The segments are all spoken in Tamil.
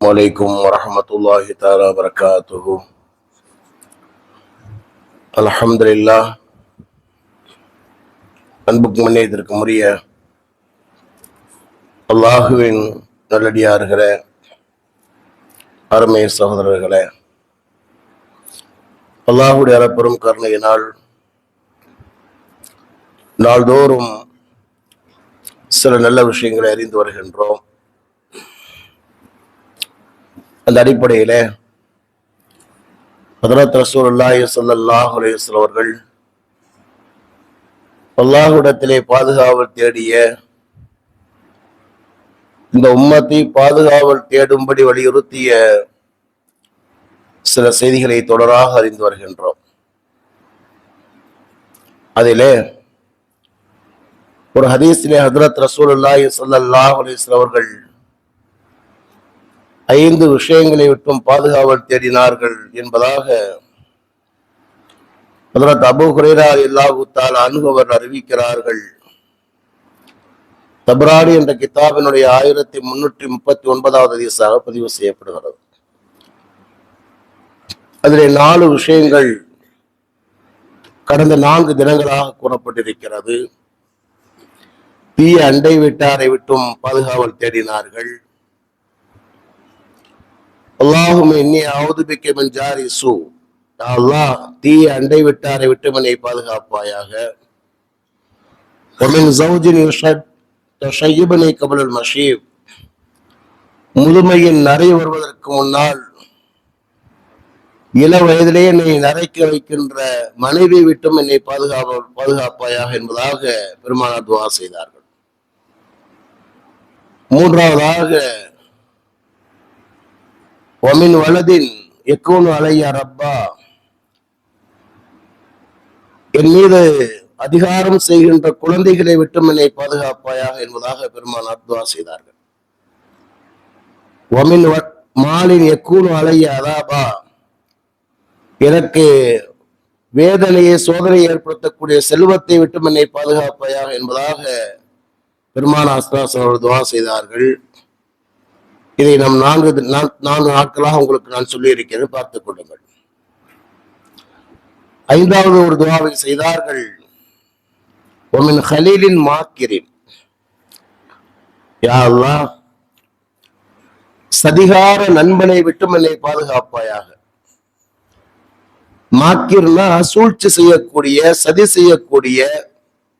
வலைக்கும் வரஹமத்துல்லாஹி தாலா வரகாத்துஹு அல்ஹம்துலில்லாஹ் அன்புக்கு முன்னேற்றத்திற்கு உரிய அல்லாஹுவின் நல்லடியார்களே அருமை சகோதரர்களே. அல்லாஹுடைய அறப்பெரும் கருணையினால் நாள்தோறும் சில நல்ல விஷயங்களை அறிந்து வருகின்றோம். அந்த அடிப்படையில ஹதரத் ரசூலுல்லாஹி அவர்கள் அல்லாஹுடத்திலே பாதுகாவல் தேடிய இந்த உம்மத்தை பாதுகாவல் தேடும்படி வலியுறுத்திய சில செய்திகளை தொடராக அறிந்து வருகின்றோம். அதிலே ஒரு ஹதீஸிலே ஹதரத் ரசூலுல்லாஹி ஸல்லல்லாஹு அலைஹி வஸல்லம் அவர்கள் ஐந்து விஷயங்களை விட்டும் பாதுகாவல் தேடினார்கள் என்பதாக அதனால் அபு ஹுரைரா அனுபவர் அறிவிக்கிறார்கள். தப்ரானி என்ற கிதாபினுடைய ஆயிரத்தி முன்னூற்றி முப்பத்தி ஒன்பதாவது அதிசாக பதிவு செய்யப்படுகிறது. அதிலே நாலு விஷயங்கள் கடந்த நான்கு தினங்களாக கூறப்பட்டிருக்கிறது. தீய அண்டை வீட்டாரை விட்டும் பாதுகாவல் தேடினார்கள். அல்லாஹும் என்னை அவுதுபிக்க மெஞ்சாரி சு. அல்லாஹ் தீய அண்டை விட்டாரை விட்டு என்னை பாதுகாப்பாயாக. ஒமின் ஜவுஜின் யுஷத் தஷையிபனை கபலுல் மஷீப். முதுமையின் நரை வருவதற்கு முன்னால் இள வயதிலே என்னை நரைக்க வைக்கின்ற மனைவி விட்டும் என்னை பாதுகாப்ப பாதுகாப்பாயாக என்பதாக பெருமானார் துவா செய்தார்கள். மூன்றாவதாக ஒமின் வலதின் எக்கோனு அலையா ரப்பா என் மீது அதிகாரம் செய்கின்ற குழந்தைகளை விட்டு என்னை பாதுகாப்பாயாக என்பதாக பெருமான் துவா செய்தார்கள். ஒமின் வ- மாலின் எக்கூனு அலைய அதாபா எனக்கு வேதனையை சோதனை ஏற்படுத்தக்கூடிய செல்வத்தை விட்டு என்னை பாதுகாப்பாயாக என்பதாக பெருமான் அஸ்லாசன் அவர்கள் துவா செய்தார்கள். இதை நாம் நான்கு நான்கு நாட்களாக உங்களுக்கு நான் சொல்லி இருக்கிறேன் பார்த்துக் கொள்ளுங்கள். ஐந்தாவது ஒரு துவாவை செய்தார்கள். ஒமின் ஹலீலின் மாக்கிரின் யா சதிகார நண்பனை விட்டும் என்னை பாதுகாப்பாயாக. மாக்கிர்னா சூழ்ச்சி செய்யக்கூடிய சதி செய்யக்கூடிய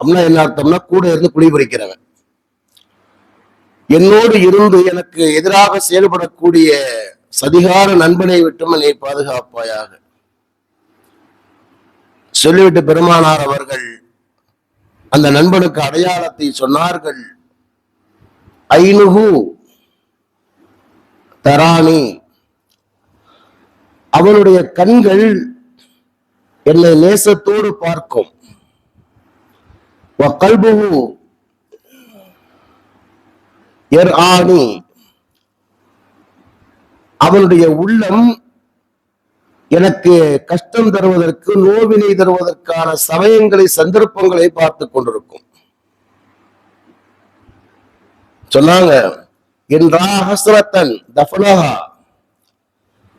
அப்படின்னா என்ன அர்த்தம்னா கூட இருந்து குடிபுரிக்கிறவன் என்னோடு இருந்து எனக்கு எதிராக செயல்படக்கூடிய சதிகார நண்பனை விட்டும் என்னை பாதுகாப்பாயாக. சொல்லிவிட்டு பெருமானார் அவர்கள் அந்த நண்பனுக்கு அடையாளத்தை சொன்னார்கள். ஐனுகு தராணி. அவனுடைய கண்கள் என்னை நேசத்தோடு பார்க்கும். வக்கல்புகு எர் ஆணி அவனுடைய உள்ளம் எனக்கு கஷ்டம் தருவதற்கு நோவினை தருவதற்கான சமயங்களை சந்தர்ப்பங்களை பார்த்து கொண்டிருக்கும். சொன்னாங்க என்றா ஹசரத்தன் தஃபனஹா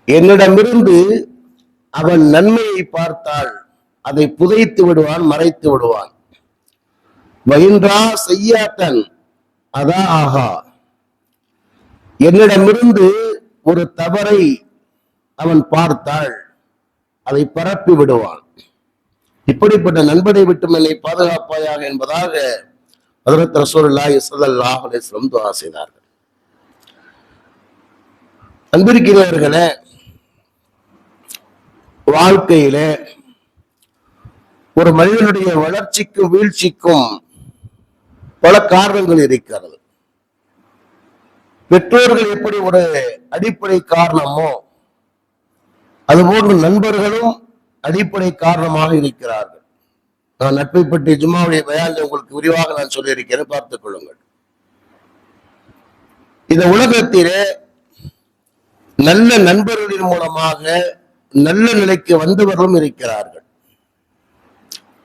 என்னிடமிருந்து அவன் நன்மையை பார்த்தால் அதை புதைத்து விடுவான் மறைத்து விடுவான். வயின்றா செய்யாத்தன் அதா ஆஹா என்னிடமிருந்து ஒரு தவறை அவன் பார்த்தாள். அதை பரப்பி விடுவான். இப்படிப்பட்ட நண்பனை விட்டும் என்னை பாதுகாப்பாயாக என்பதாக ஹதரத் ரசூலுல்லாஹி ஸல்லல்லாஹு அலைஹி வஸல்லம் செய்தார்கள். அன்பிருக்கிறவர்களே வாழ்க்கையில ஒரு மனிதனுடைய வளர்ச்சிக்கும் வீழ்ச்சிக்கும் பல காரணங்கள் இருக்கிறது. பெற்றோர்கள் எப்படி ஒரு அடிப்படை காரணமோ அதுபோன்று நண்பர்களும் அடிப்படை காரணமாக இருக்கிறார்கள். நான் நட்பை பற்றி ஜும்மாவுடைய பயான் உங்களுக்கு விரிவாக நான் சொல்லியிருக்கிறேன். பார்த்துக் கொள்ளுங்கள். இந்த உலகத்திலே நல்ல நண்பர்களின் மூலமாக நல்ல நிலைக்கு வந்தவர்களும் இருக்கிறார்கள்.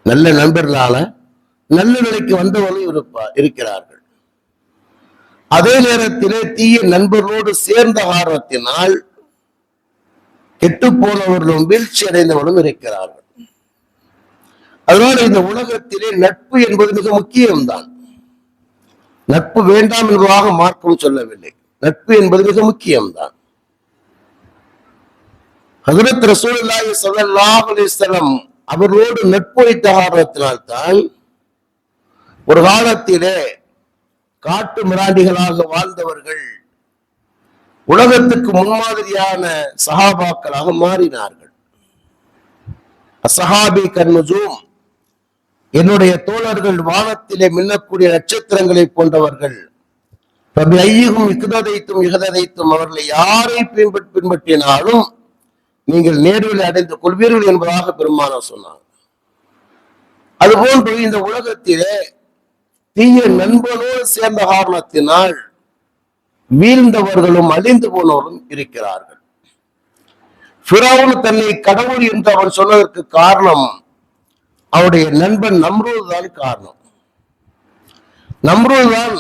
நல்ல நண்பர்களால நல்ல நிலைக்கு வந்தவர்களும் இருப்பார் இருக்கிறார்கள். அதே நேரத்திலே தீய நண்பர்களோடு சேர்ந்த காரணத்தினால் கெட்டு போனவர்களும் வீழ்ச்சி அடைந்தவர்களும் இருக்கிறார்கள். அதனால இந்த உலகத்திலே நட்பு என்பது மிக முக்கியம்தான். நட்பு வேண்டாம் என்பதாக மார்க்கம் சொல்லவில்லை. நட்பு என்பது மிக முக்கியம்தான். ஹசரத் ரசூலுல்லாஹி ஸல்லல்லாஹு அலைஹி அவர்களோடு நட்பு வைத்த காரணத்தினால்தான் ஒரு காலத்திலே காட்டு மிராண்டிகளாக வாழ்ந்தவர்கள் உலகத்துக்கு முன்மாதிரியான சஹாபாக்களாக மாறினார்கள். அசஹாபி கன்முஜூம் என்னுடைய தோழர்கள் வானத்திலே மின்னக்கூடிய நட்சத்திரங்களை போன்றவர்கள். ரபி ஐயும் இக்குததைத்தும் இகததைத்தும் அவர்களை யாரை பின்பற் பின்பற்றினாலும் நீங்கள் நேர்வில் அடைந்து கொள்வீர்கள் என்பதாக பெருமானம் சொன்னார். அதுபோன்று இந்த உலகத்திலே தீய நண்பனோடு சேர்ந்த காரணத்தினால் வீழ்ந்தவர்களும் அழிந்து போனவர்களும் இருக்கிறார்கள். பிறவுன் தன்னை கடவுள் என்று அவன் சொன்னதற்கு காரணம் அவருடைய நண்பன் நம்ரூது தான் காரணம். நம்ரூது தான்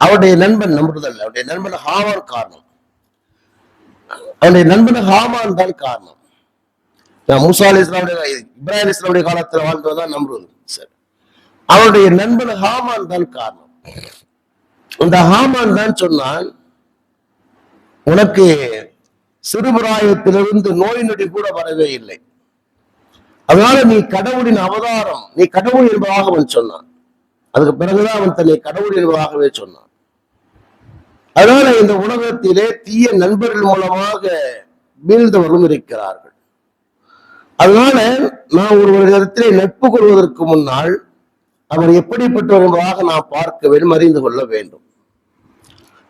அவருடைய நண்பன் நம்ரூது அல்ல அவருடைய நண்பன் ஹாமான் காரணம். அவருடைய நண்பன் ஹாமான் தான் காரணம். மூசா அலி இஸ்லாமுடைய இப்ராஹிம் இஸ்லாமுடைய காலத்துல வாழ்ந்ததான் நம்ரூது சார். அவருடைய நண்பன் ஹாமான் தான் காரணம். அந்த ஹாமான் தான் சொன்னான் உனக்கு சிறுபிராயத்திலிருந்து நோய் நொடி கூட வரவே இல்லை. அதனால நீ கடவுளின் அவதாரம் நீ கடவுள் என்பதாக அவன் சொன்னான். அதுக்கு பிறகுதான் அவன் தன்னை கடவுள் என்பதாகவே சொன்னான். அதனால இந்த உலகத்திலே தீய நண்பர்கள் மூலமாக வீழ்ந்தவர்களும் இருக்கிறார்கள். அதனால நான் ஒருவரிடத்திலே நட்பு கொள்வதற்கு முன்னால் அவர் எப்படிப்பட்டவர் என்பதாக நாம் பார்க்க வேண்டும் அறிந்து கொள்ள வேண்டும்.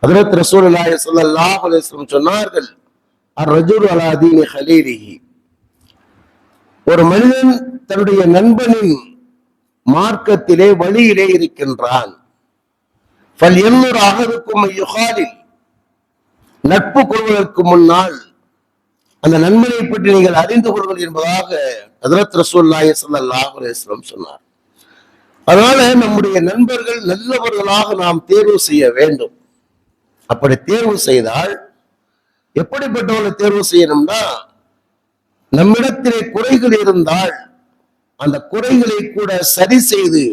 ஹதரத் ரசூலுல்லாஹி ஸல்லல்லாஹு அலைஹி சொன்னார்கள் அர்-ரஜுலு அலா ஒரு மனிதன் தன்னுடைய நண்பனின் மார்க்கத்திலே வழியிலே இருக்கின்றான். ஃபல் எண்ணூர் அகதுக்கும் யுகாலில். நட்பு கொள்வதற்கு முன்னால் அந்த நண்பனை பற்றி நீங்கள் அறிந்து கொள்வது என்பதாக ஹதரத் ரசூலுல்லாஹி ஸல்லல்லாஹு சொன்னார். அதனால நம்முடைய நண்பர்கள் நல்லவர்களாக நாம் தேர்வு செய்ய வேண்டும். அப்படி தேர்வு செய்தால் எப்படிப்பட்டவர்களை தேர்வு செய்யணும்னா நம்மிடத்திலே குறைகள் இருந்தால் அந்த குறைகளை கூட சரி செய்து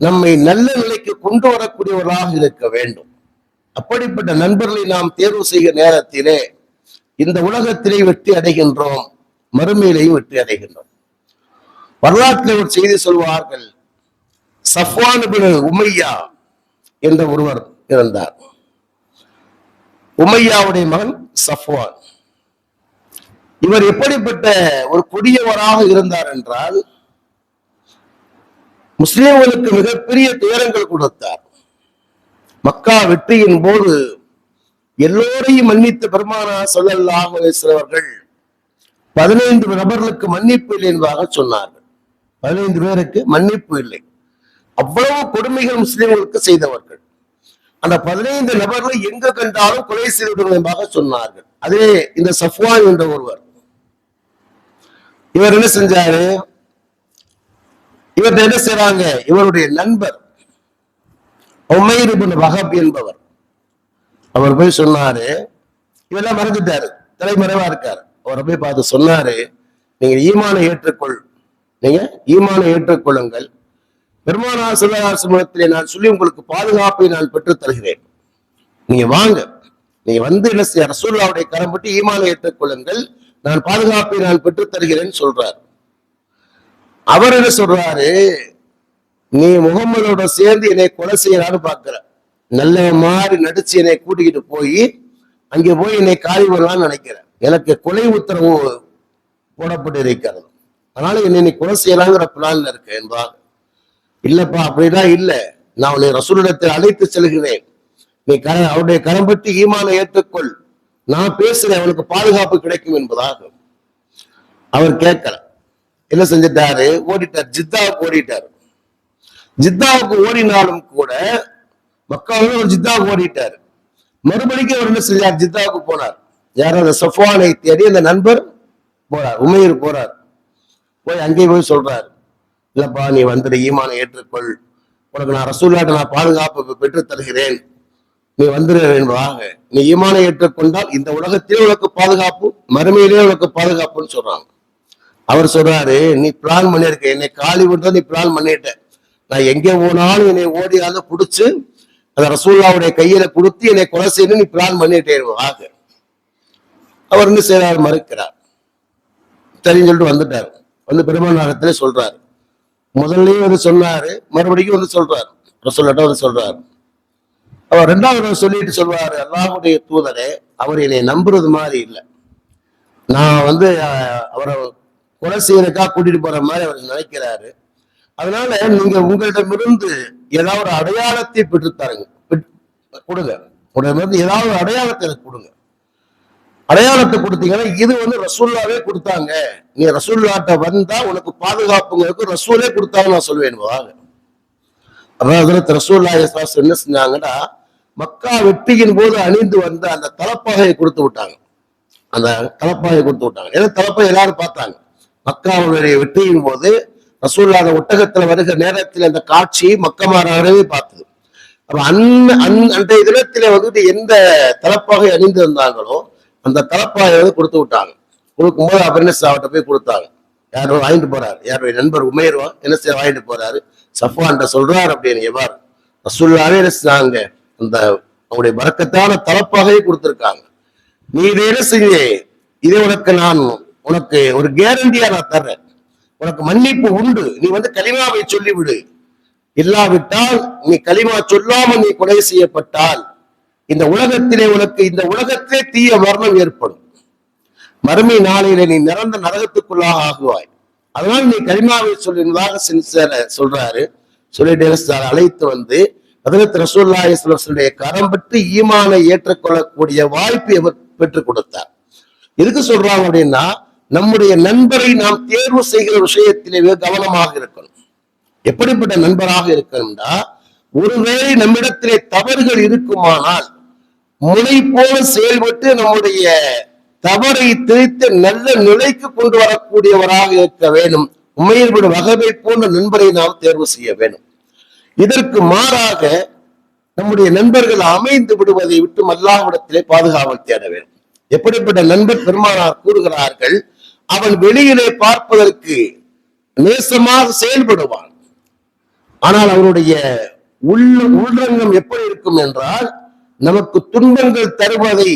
நம்மை நல்ல நிலைக்கு கொண்டு வரக்கூடியவர்களாக இருக்க வேண்டும். அப்படிப்பட்ட நண்பர்களை நாம் தேர்வு செய்கிற நேரத்திலே இந்த உலகத்திலே வெற்றி அடைகின்றோம் மறுமையிலேயும் வெற்றி அடைகின்றோம். வரலாற்றில் ஒரு செய்தி சொல்வார்கள் சஃப்வான் உமையா என்ற ஒருவர் இருந்தார் உமையாவுடைய மகன் சஃப்வான். இவர் எப்படிப்பட்ட ஒரு கொடியவராக இருந்தார் என்றால் முஸ்லிம்களுக்கு மிகப்பெரிய துயரங்கள் கொடுத்தார். மக்கா வெற்றியின் போது எல்லோரையும் மன்னித்த பெருமானா சொல்லல்லாஹ் அவர்கள் பதினைந்து நபர்களுக்கு மன்னிப்பு இல்லை என்பதாக சொன்னார்கள். பதினைந்து பேருக்கு மன்னிப்பு இல்லை. அவ்வளவு கொடுமைகள் முஸ்லிம்களுக்கு செய்தவர்கள். அந்த பதினைந்து நபர்களை எங்க கண்டாலும் கொலை செய்தவர்கள் என்பதாக சொன்னார்கள். அதே இந்த சஃப்வான் என்ற ஒருவர். இவர் என்ன செஞ்சாரு? இவர் என்ன செய்றாங்க? இவருடைய நண்பர் உமைர் வகப் என்பவர். அவர் போய் சொன்னாரு இவெல்லாம் மறந்துட்டாரு தலைமறைவா இருக்காரு. அவரை போய் பார்த்து சொன்னாரு நீங்க ஈமானை ஏற்றுக்கொள் நீங்க ஈமானை ஏற்றுக்கொள்ளுங்கள். பெருமானா சிவகாசமத்திலே நான் சொல்லி உங்களுக்கு பாதுகாப்பை நான் பெற்று தருகிறேன். நீங்க வாங்க நீங்க வந்து என்ன செய்ய ரசூல்லாவுடைய கரம் பட்டு ஈமானை ஏற்றுக்கொள்ளுங்கள். நான் பாதுகாப்பை நான் பெற்று தருகிறேன் சொல்றார். அவர் என்ன சொல்றாரு நீ முகம்மதோட சேர்ந்து என்னை கொலை செய்யறான்னு பாக்குற நல்ல மாதிரி நடிச்சு என்னை கூட்டிக்கிட்டு போய் அங்கே போய் என்னை காலி பண்ணலாம்னு நினைக்கிறேன். எனக்கு கொலை உத்தரவு போடப்பட்டு இருக்கிறது அதனால என்னை நீ கொலை செய்யலாங்கிற பிளான்ல இருக்க என்பார் இல்லப்பா அப்படிதான் இல்ல. நான் உன்னை ரசூலிடத்தில் அழைத்து செல்கிறேன். நீ கர அவருடைய கரம் பற்றி ஏற்றுக்கொள். நான் பேசுறேன் அவனுக்கு பாதுகாப்பு கிடைக்கும் என்பதாக. அவர் கேட்கல. என்ன செஞ்சிட்டாரு? ஓடிட்டார். ஜித்தாவுக்கு ஓடிட்டார். ஜித்தாவுக்கு ஓடினாலும் கூட மக்காவில் ஒரு ஜித்தாவுக்கு ஓடிட்டார். மறுபடிக்கு அவர் என்ன செஞ்சார்? ஜித்தாவுக்கு போனார். யார் அந்த சஃப்வானை தேடி அந்த நண்பர் போறார் உமையர் போறார் போய் அங்கே போய் சொல்றார் இல்லப்பா நீ வந்துடு ஈமான ஏற்றுக்கொள். உனக்கு நான் ரசூல்லாட்ட நான் பாதுகாப்பு பெற்று தருகிறேன். நீ வந்துடு என்பதாக நீ ஈமான ஏற்றுக்கொண்டால் இந்த உலகத்திலே உனக்கு பாதுகாப்பு மறுமையிலே உனக்கு பாதுகாப்புன்னு சொல்றாங்க. அவர் சொல்றாரு நீ பிளான் பண்ணிருக்க என்னை காலி விட்டு நீ பிளான் பண்ணிட்ட. நான் எங்க போனாலும் என்னை ஓடியாத புடிச்சு அந்த ரசூல்லாவுடைய கையில கொடுத்து என்னை கொலை செய்யணும் நீ பிளான் பண்ணிட்டே ஆக அவர் வந்து செய்யறாரு மறுக்கிறார். சரின்னு சொல்லிட்டு வந்துட்டார். வந்து பெருமாநாளத்திலே சொல்றாரு. முதல்லயே வந்து சொன்னாரு மறுபடியும் வந்து சொல்றாரு. ரசூல்லாட்ட வந்து சொல்றாரு. அவர் ரெண்டாவது சொல்லிட்டு சொல்வாரு அல்லாஹுடைய தூதரே அவர் என்னை நம்புறது மாதிரி இல்லை. நான் வந்து அவரை கொலை செய்யறதுக்காக கூட்டிட்டு போற மாதிரி அவர் நினைக்கிறாரு. அதனால நீங்க உங்களிடமிருந்து ஏதாவது ஒரு அடையாளத்தை பெற்றுத்தாருங்க. பெற்று- கொடுங்க. உடனே ஏதாவது ஒரு அடையாளத்தை எனக்கு கொடுங்க. அடையாளத்தை கொடுத்தீங்கன்னா இது வந்து ரசூல்லாவே கொடுத்தாங்க. நீ ரசூல்லாட்ட வந்தா உனக்கு பாதுகாப்புங்களுக்கு ரசூலே கொடுத்தாங்க நான் சொல்லுவேன் வாங்க. அதாவது ரசூல்லா என்ன செஞ்சாங்கன்னா மக்கா வெற்றியின் போது அணிந்து வந்த அந்த தலப்பாகையை கொடுத்து விட்டாங்க. அந்த தலப்பாகையை கொடுத்து விட்டாங்க. ஏன்னா தலப்பை எல்லாரும் பார்த்தாங்க. மக்காவுடைய வெற்றியின் போது ரசூல்லா அந்த ஒட்டகத்துல வருகிற நேரத்தில் அந்த காட்சி மக்கமாறாகவே பார்த்தது. அப்ப அன் அந் அன்றைய தினத்துல வந்துட்டு எந்த தலப்பாகை அணிந்து வந்தாங்களோ அந்த தலப்பாகை வந்து கொடுத்து விட்டாங்க. கொடுக்கும்போது அபர்னஸ் அவர்கிட்ட போய் கொடுத்தாங்க. யாரோ வாங்கிட்டு போறாரு. யாருடைய நண்பர் உமேர்வா என்ன செய்ய வாங்கிட்டு போறாரு. சஃப்வான்ட்ட சொல்றாரு அப்படின்னு எவ்வாறு? ரசூல்லாவே என்ன செஞ்சாங்க அந்த அவங்களுடைய வரக்கத்தான தலப்பாகவே கொடுத்திருக்காங்க. நீ இதை என்ன செய்ய. இதை உனக்கு நான் உனக்கு ஒரு கேரண்டியா நான் தர்றேன். உனக்கு மன்னிப்பு உண்டு. நீ வந்து கலிமாவை சொல்லிவிடு. இல்லாவிட்டால் நீ கலிமா சொல்லாமல் நீ கொலை செய்யப்பட்டால் இந்த உலகத்திலே உனக்கு இந்த உலகத்திலே தீய மரணம் ஏற்படும். மறுமை நாளையில நீ நிறந்த நரகத்துக்குள்ளாக ஆகுவாய். அதனால் நீ கலிமாவை சொல்லினதாக சின்சர சொல்றாரு. சொல்லிட்டு சார் அழைத்து வந்து பதினெட்டு ரசூல்லா கரம் பெற்று ஈமானை ஏற்றுக்கொள்ளக்கூடிய வாய்ப்பு பெற்றுக் கொடுத்தார். எதுக்கு சொல்றாங்க அப்படின்னா நம்முடைய நண்பரை நாம் தேர்வு செய்கிற விஷயத்திலே கவனமாக இருக்கணும். எப்படிப்பட்ட நண்பராக இருக்கணும்னா ஒருவேளை நம்மிடத்திலே தவறுகள் இருக்குமானால் முனை போல செயல்பட்டு நம்முடைய தவறை திரித்து நல்ல நிலைக்கு கொண்டு வரக்கூடியவராக இருக்க வேண்டும். உமையில்படு வகவை போன்ற நண்பரை நாம் தேர்வு செய்ய வேண்டும். இதற்கு மாறாக நம்முடைய நண்பர்கள் அமைந்து விடுவதை விட்டு அல்லாஹ்விடத்திலே பாதுகாவல் தேட வேண்டும். எப்படிப்பட்ட நண்பர் பெருமானார் கூறுகிறார்கள் அவன் வெளியிலே பார்ப்பதற்கு நேசமாக செயல்படுவான் ஆனால் அவனுடைய உள்ள உள்ரங்கம் எப்படி இருக்கும் என்றால் நமக்கு துன்பங்கள் தருவதை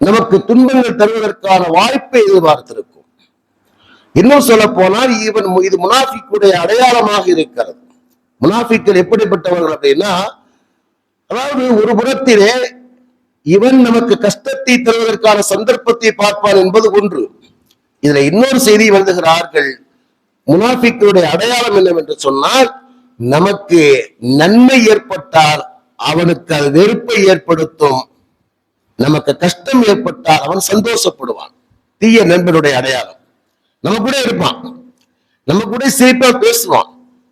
நமக்கு துன்பங்கள் தருவதற்கான வாய்ப்பை எதிர்பார்த்திருக்கும். இன்னும் சொல்ல போனால் இவன் இது முனாஃபிக்குடைய அடையாளமாக இருக்கிறது. முனாஃபிக்கள் எப்படிப்பட்டவர்கள் அப்படின்னா அதாவது ஒரு புறத்திலே இவன் நமக்கு கஷ்டத்தை தருவதற்கான சந்தர்ப்பத்தை பார்ப்பான் என்பது ஒன்று. இதுல இன்னொரு செய்தி எழுதுகிறார்கள். முனாஃபிக்களுடைய அடையாளம் என்னவென்று சொன்னால் நமக்கு நன்மை ஏற்பட்டால் அவனுக்கு அது வெறுப்பை ஏற்படுத்தும். நமக்கு கஷ்டம் ஏற்பட்டால் அவன் சந்தோஷப்படுவான். தீய நண்பனுடைய அடையாளம். நம்ம கூட இருப்பான். நம்ம கூட சிரிப்பா பேசுவான்.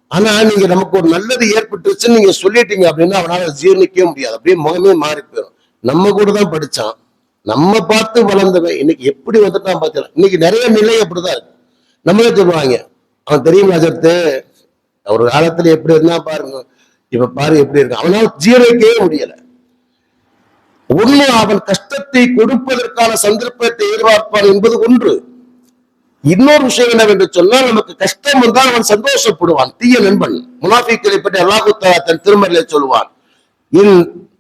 ஆனா நீங்க நமக்கு ஒரு நல்லது ஏற்பட்டுருச்சுன்னு நீங்க சொல்லிட்டீங்க அப்படின்னா அவனால ஜீர்ணிக்கவே முடியாது. அப்படியே முகமே மாறி போயிடும் நம்ம கூட தான் படிச்சான். நம்ம பார்த்து வளர்ந்தவன் இன்னைக்கு எப்படி வந்துட்டான் பார்த்தீங்களா இன்னைக்கு நிறைய நிலை அப்படிதான் இருக்கு. நம்மளே சொல்லுவாங்க அவன் தெரியும் அஜர்த்து ஒரு காலத்துல எப்படி இருந்தா பாருங்க இப்ப பாரு எப்படி இருக்கு அவனால ஜீரணிக்கவே முடியல. ஒண்ணு அவன் கஷ்டத்தை கொடுப்பதற்கான சந்தர்ப்பத்தை எதிர்பார்ப்பான் என்பது ஒன்று. இன்னொரு விஷயம் என்னவென்று சொன்னால் நமக்கு கஷ்டம் வந்தால் அவன் சந்தோஷப்படுவான். தீய நண்பன் முனாஃபிக்களை பற்றி அல்லாஹு தன் திருமறையில சொல்லுவான் இன்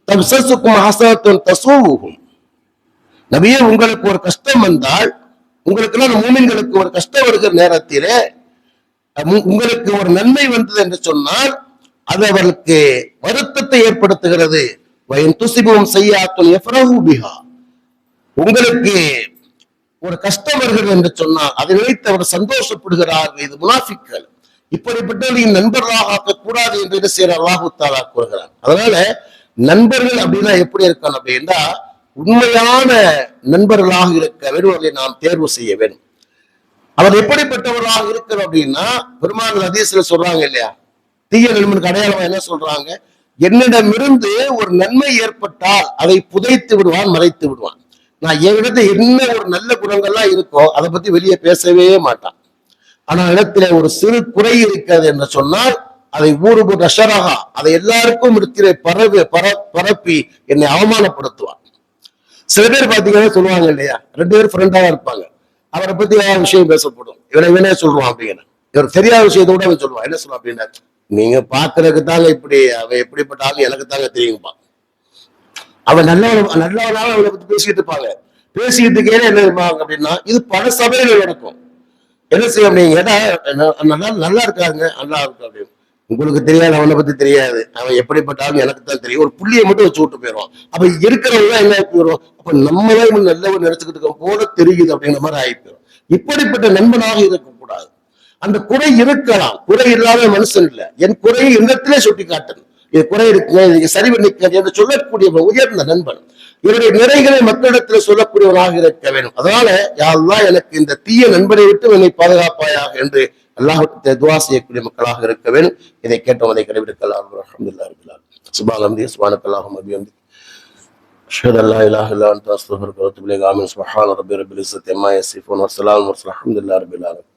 தம் சசுக்கும் ஹசனத்தும் தசூவுகும் நபியே உங்களுக்கு ஒரு கஷ்டம் வந்தால் உங்களுக்கு மூமின்களுக்கு ஒரு கஷ்டம் வருகிற நேரத்திலே உங்களுக்கு ஒரு நன்மை வந்தது என்று சொன்னால் அது அவர்களுக்கு வருத்தத்தை ஏற்படுத்துகிறது. வயன் பிஹா. உங்களுக்கு ஒரு கஷ்டம் வருகிறது என்று சொன்னால் அதை நினைத்து அவர் சந்தோஷப்படுகிறார்கள் இது முனாஃபிக்கள். இப்படிப்பட்டவர்களின் நண்பர்களாக ஆக்கக்கூடாது என்று என்ன செய்யற அல்லாஹு தாலா கூறுகிறார் அதனால நண்பர்கள் அப்படின்னா எப்படி இருக்கணும் அப்படின்னா உண்மையான நண்பர்களாக இருக்க வேண்டுவர்களை நாம் தேர்வு செய்ய வேண்டும். அவர் எப்படிப்பட்டவர்களாக இருக்கிறோம் அப்படின்னா பெருமாள் அதீசில சொல்றாங்க இல்லையா? தீய நண்பனுக்கு அடையாளம் என்ன சொல்றாங்க? என்னிடமிருந்து ஒரு நன்மை ஏற்பட்டால் அதை புதைத்து விடுவான் மறைத்து விடுவான். நான் என்கிட்ட என்ன ஒரு நல்ல குணங்கள்லாம் இருக்கோ அதை பத்தி வெளியே பேசவே மாட்டான். ஆனா இடத்துல ஒரு சிறு குறை இருக்கிறது என்று சொன்னால் அதை ஊறுபு ரஷராக அதை எல்லாருக்கும் இடத்திலே பரவி பர பரப்பி என்னை அவமானப்படுத்துவான். சில பேர் பாத்தீங்கன்னா சொல்லுவாங்க இல்லையா? ரெண்டு பேரும் ஃப்ரெண்டாக இருப்பாங்க. அவரை பத்தி ஏதாவது விஷயம் பேசப்படும். இவனை இவனே சொல்றான் அப்படின்னு. இவர் தெரியாத விஷயத்தை கூட அவன் சொல்லுவான். என்ன சொல்லுவான் அப்படின்னா நீங்க பாக்குறதுக்கு தாங்க இப்படி அவன் எப்படிப்பட்ட ஆளு எனக்கு தாங்க தெரியும்பா. அவன் நல்லவன் நல்லவனால அவனை பத்தி பேசிட்டு இருப்பாங்க. பேசிக்கிட்டு என்ன இருப்பாங்க அப்படின்னா இது பல சபைகள் நடக்கும். என்ன செய்ய நீங்க ஏன்னா நல்லா நல்லா இருக்காங்க நல்லா இருக்கும் அப்படின்னு. உங்களுக்கு தெரியாது அவனை பத்தி தெரியாது. அவன் எப்படிப்பட்டாலும் எனக்கு தான் தெரியும். ஒரு புள்ளியை மட்டும் வச்சு விட்டு போயிடுவான். அப்ப இருக்கிறவங்க என்ன போயிடும் அப்ப நம்மளே இவங்க நல்லவன் நினைச்சுக்கிட்டு இருக்க போல தெரியுது அப்படிங்கிற மாதிரி ஆகி இப்படிப்பட்ட நண்பனாக இருக்கக்கூடாது. அந்த குறை இருக்கலாம். குறை இல்லாத மனுஷன் இல்ல. என் குறையை இடத்திலே சுட்டி காட்டணும் இது குறை இருக்குங்க இது சரி பண்ணிக்க என்று சொல்லக்கூடிய உயர்ந்த நண்பன். இவருடைய நிறைகளை மக்களிடத்தில் சொல்லக்கூடியவராக இருக்க வேண்டும். அதனால யாரெல்லாம் எனக்கு இந்த தீய நண்பனை விட்டு என்னை பாதுகாப்பாயாக என்று அல்லாஹ் துவா செய்யக்கூடிய மக்களாக இருக்க வேண்டும் இதை கேட்டோம் அதை கடைபிடிக்கலாம் அல்ஹம்துலில்லாஹி ரபில் ஆலமீன் சுப்ஹான அல்லாஹி சுப்ஹானக அல்லாஹும்ம பிஹம்திக أشهد أن لا إله إلا أنت أستغفرك وأتوب إليك آمين سبحان ربي رب العزة عما يصفون والسلام والحمد لله رب العالمين